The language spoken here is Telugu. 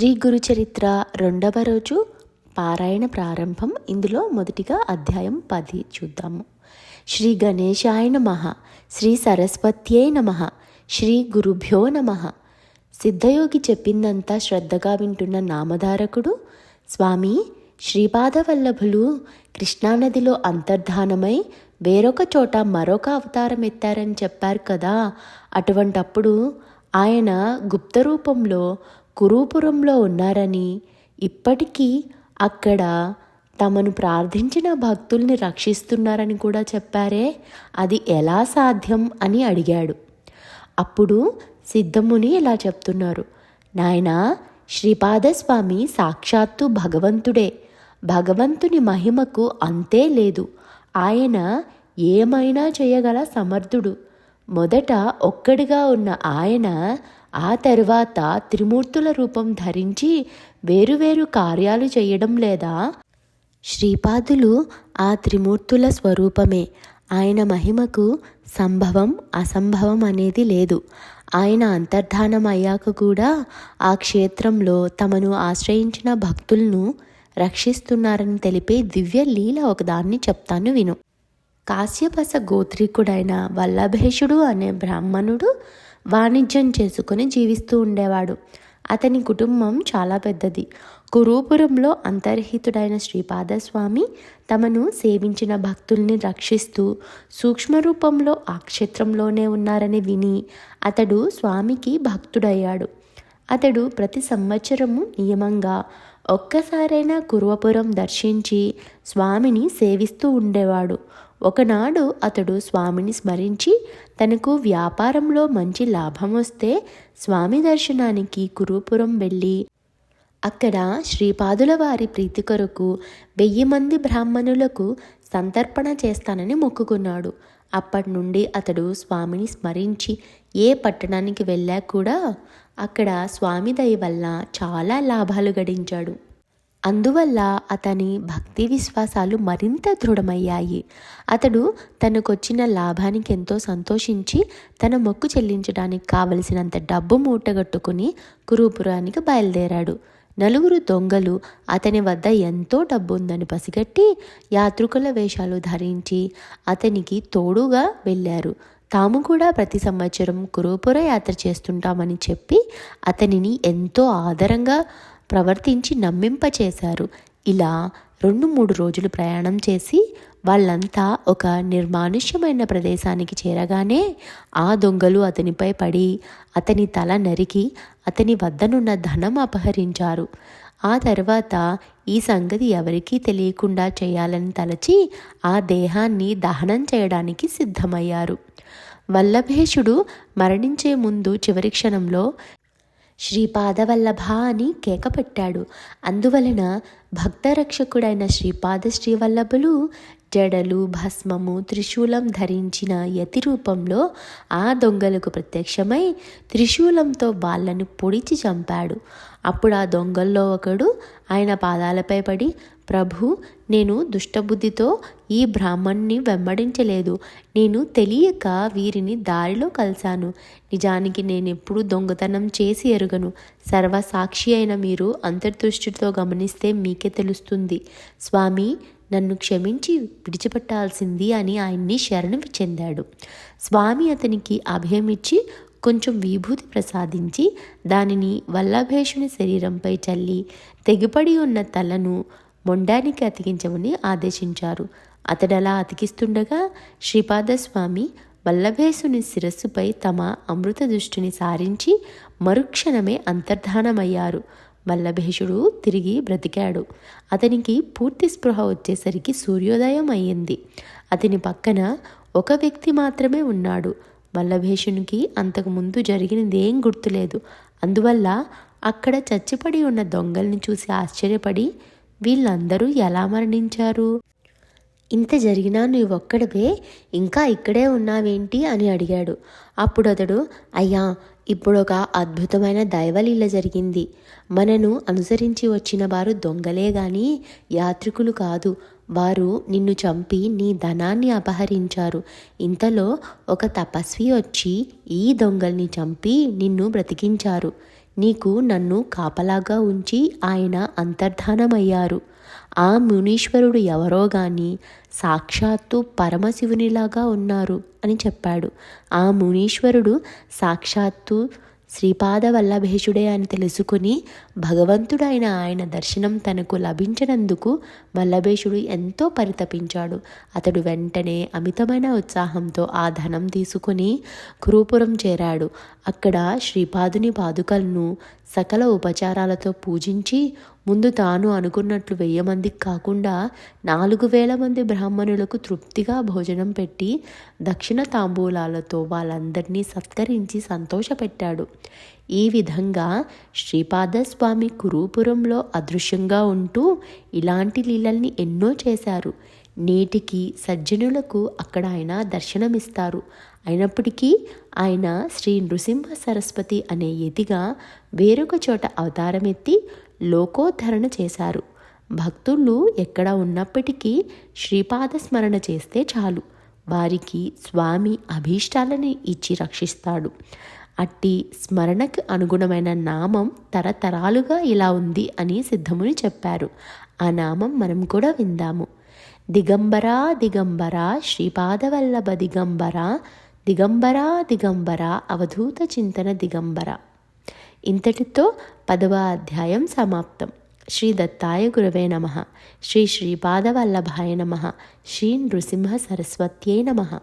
శ్రీ గురుచరిత్ర రెండవ రోజు పారాయణ ప్రారంభం. ఇందులో మొదటిగా అధ్యాయం పది చూద్దాము. శ్రీ గణేశాయ నమ శ్రీ సరస్వత్యే నమ శ్రీ గురుభ్యో నమ. సిద్ధయోగి చెప్పిందంతా శ్రద్ధగా వింటున్న నామధారకుడు స్వామి శ్రీపాదవల్లభులు కృష్ణానదిలో అంతర్ధానమై వేరొక చోట మరొక అవతారం ఎత్తారని చెప్పారు కదా. అటువంటప్పుడు ఆయన గుప్త రూపంలో కురూపురంలో ఉన్నారని ఇప్పటికీ అక్కడ తమను ప్రార్థించిన భక్తుల్ని రక్షిస్తున్నారని కూడా చెప్పారే. అది ఎలా సాధ్యం అని అడిగాడు. అప్పుడు సిద్ధముని ఇలా చెప్తున్నారు. నాయనా శ్రీపాదస్వామి సాక్షాత్తు భగవంతుడే. భగవంతుని మహిమకు అంతే లేదు. ఆయన ఏమైనా చేయగల సమర్థుడు. మొదట ఒక్కడిగా ఉన్న ఆయన ఆ తరువాత త్రిమూర్తుల రూపం ధరించి వేరువేరు కార్యాలు చేయడం లేదా? శ్రీపాదులు ఆ త్రిమూర్తుల స్వరూపమే. ఆయన మహిమకు సంభవం అసంభవం అనేది లేదు. ఆయన అంతర్ధానం అయ్యాక కూడా ఆ క్షేత్రంలో తమను ఆశ్రయించిన భక్తులను రక్షిస్తున్నారని తెలిపే దివ్య లీల ఒకదాన్ని చెప్తాను విను. కాశ్యపస గోత్రికుడైన వల్లభేషుడు అనే బ్రాహ్మణుడు వాణిజ్యం చేసుకుని జీవిస్తూ ఉండేవాడు. అతని కుటుంబం చాలా పెద్దది. కురూపురంలో అంతర్హితుడైన శ్రీపాదస్వామి తమను సేవించిన భక్తుల్ని రక్షిస్తూ సూక్ష్మ రూపంలో ఆ క్షేత్రంలోనే ఉన్నారని విని అతడు స్వామికి భక్తుడయ్యాడు. అతడు ప్రతి సంవత్సరము నియమంగా ఒక్కసారైనా కురువపురం దర్శించి స్వామిని సేవిస్తూ ఉండేవాడు. ఒకనాడు అతడు స్వామిని స్మరించి తనకు వ్యాపారంలో మంచి లాభం వస్తే స్వామి దర్శనానికి కురుపురం వెళ్ళి అక్కడ శ్రీపాదుల వారి ప్రీతి కొరకు వెయ్యి మంది బ్రాహ్మణులకు సంతర్పణ చేస్తానని మొక్కుకున్నాడు. అప్పటి నుండి అతడు స్వామిని స్మరించి ఏ పట్టణానికి వెళ్ళా కూడా అక్కడ స్వామి దయ వల్ల చాలా లాభాలు గడించాడు. అందువల్ల అతని భక్తి విశ్వాసాలు మరింత దృఢమయ్యాయి. అతడు తనకొచ్చిన లాభానికి ఎంతో సంతోషించి తన మొక్కు చెల్లించడానికి కావలసినంత డబ్బు మూటగట్టుకుని కురుపురానికి బయలుదేరాడు. నలుగురు దొంగలు అతని వద్ద ఎంతో డబ్బు ఉందని పసిగట్టి యాత్రికుల వేషాలు ధరించి అతనికి తోడుగా వెళ్ళారు. తాము కూడా ప్రతి సంవత్సరం కురుపుర యాత్ర చేస్తుంటామని చెప్పి అతనిని ఎంతో ఆదరంగా ప్రవర్తించి నమ్మింపచేశారు. ఇలా రెండు మూడు రోజులు ప్రయాణం చేసి వాళ్ళంతా ఒక నిర్మానుష్యమైన ప్రదేశానికి చేరగానే ఆ దొంగలు అతనిపై పడి అతని తల నరికి అతని వద్దనున్న ధనం అపహరించారు. ఆ తర్వాత ఈ సంగతి ఎవరికీ తెలియకుండా చేయాలని తలచి ఆ దేహాన్ని దహనం చేయడానికి సిద్ధమయ్యారు. వల్లభేషుడు మరణించే ముందు చివరి క్షణంలో శ్రీపాదవల్లభ అని కేక పెట్టాడు అందువలన భక్తరక్షకుడైన శ్రీపాద శ్రీవల్లభులు జడలు భస్మము త్రిశూలం ధరించిన యతి రూపంలో ఆ దొంగలకు ప్రత్యక్షమై త్రిశూలంతో వాళ్ళను పొడిచి చంపాడు. అప్పుడు ఆ దొంగల్లో ఒకడు ఆయన పాదాలపై పడి ప్రభు నేను దుష్టబుద్ధితో ఈ బ్రాహ్మణ్ణి వెంబడించలేదు. నేను తెలియక వీరిని దారిలో కలిశాను. నిజానికి నేనెప్పుడు దొంగతనం చేసి ఎరుగను. సర్వసాక్షి అయిన మీరు అంతర్దృష్టితో గమనిస్తే మీకే తెలుస్తుంది. స్వామి నన్ను క్షమించి విడిచిపెట్టాల్సింది అని ఆయన్ని శరణు చెందాడు. స్వామి అతనికి అభయమిచ్చి కొంచెం విభూతి ప్రసాదించి దానిని వల్లభేషుని శరీరంపై చల్లి తెగిపడి ఉన్న తలను మొండానికి అతికించమని ఆదేశించారు. అతడలా అతికిస్తుండగా శ్రీపాదస్వామి వల్లభేషుని శిరస్సుపై తమ అమృత దృష్టిని సారించి మరుక్షణమే అంతర్ధానమయ్యారు. వల్లభేషుడు తిరిగి బ్రతికాడు. అతనికి పూర్తి స్పృహ వచ్చేసరికి సూర్యోదయం అయ్యింది. అతని పక్కన ఒక వ్యక్తి మాత్రమే ఉన్నాడు. వల్లభేషునికి అంతకుముందు జరిగినదేం గుర్తులేదు. అందువల్ల అక్కడ చచ్చిపడి ఉన్న దొంగల్ని చూసి ఆశ్చర్యపడి వీళ్ళందరూ ఎలా మరణించారు? ఇంత జరిగినా నువ్వు నువ్వొక్కడవే ఇంకా ఇక్కడే ఉన్నావేంటి అని అడిగాడు. అప్పుడు అతడు అయ్యా ఇప్పుడు ఒక అద్భుతమైన దైవలీల జరిగింది. మనను అనుసరించి వచ్చిన వారు దొంగలే గాని యాత్రికులు కాదు. వారు నిన్ను చంపి నీ ధనాన్ని అపహరించారు. ఇంతలో ఒక తపస్వి వచ్చి ఈ దొంగల్ని చంపి నిన్ను బ్రతికించారు. నీకు నన్ను కాపలాగా ఉంచి ఆయన అంతర్ధానమయ్యారు. ఆ మునీశ్వరుడు ఎవరో గాని సాక్షాత్తు పరమశివునిలాగా ఉన్నారు అని చెప్పాడు. ఆ మునీశ్వరుడు సాక్షాత్తు శ్రీపాద వల్లభేషుడే అని తెలుసుకుని భగవంతుడైన ఆయన దర్శనం తనకు లభించినందుకు వల్లభేషుడు ఎంతో పరితపించాడు. అతడు వెంటనే అమితమైన ఉత్సాహంతో ఆ ధనం తీసుకుని కురుపురం చేరాడు. అక్కడ శ్రీపాదుని పాదుకలను సకల ఉపచారాలతో పూజించి ముందు తాను అనుకున్నట్లు వెయ్యి మందికి కాకుండా నాలుగు వేల మంది బ్రాహ్మణులకు తృప్తిగా భోజనం పెట్టి దక్షిణ తాంబూలాలతో వాళ్ళందరినీ సత్కరించి సంతోషపెట్టాడు. ఈ విధంగా శ్రీపాదస్వామి కురూపురంలో అదృశ్యంగా ఉంటూ ఇలాంటి లీలల్ని ఎన్నో చేశారు. నేటికి సజ్జనులకు అక్కడ ఆయన దర్శనమిస్తారు. అయినప్పటికీ ఆయన శ్రీ నృసింహ సరస్వతి అనే ఎదిగా వేరొక చోట అవతారమెత్తి లోకోద్ధరణ చేశారు. భక్తులు ఎక్కడ ఉన్నప్పటికీ శ్రీపాద స్మరణ చేస్తే చాలు. వారికి స్వామి అభీష్టాలని ఇచ్చి రక్షిస్తాడు. అట్టి స్మరణకు అనుగుణమైన నామం తరతరాలుగా ఇలా ఉంది అని సిద్ధముని చెప్పారు. ఆ నామం మనం కూడా విందాము. దిగంబరా దిగంబరా శ్రీపాదవల్లభ దిగంబర దిగంబరా దిగంబర అవధూత చింతన దిగంబర. ఇంతటితో పదవ అధ్యాయం సమాప్తం. శ్రీ దత్తాయ గురవే నమ. శ్రీ శ్రీ పాదవల్లభాయ నమ. శ్రీ నృసింహ సరస్వత్యై నమ.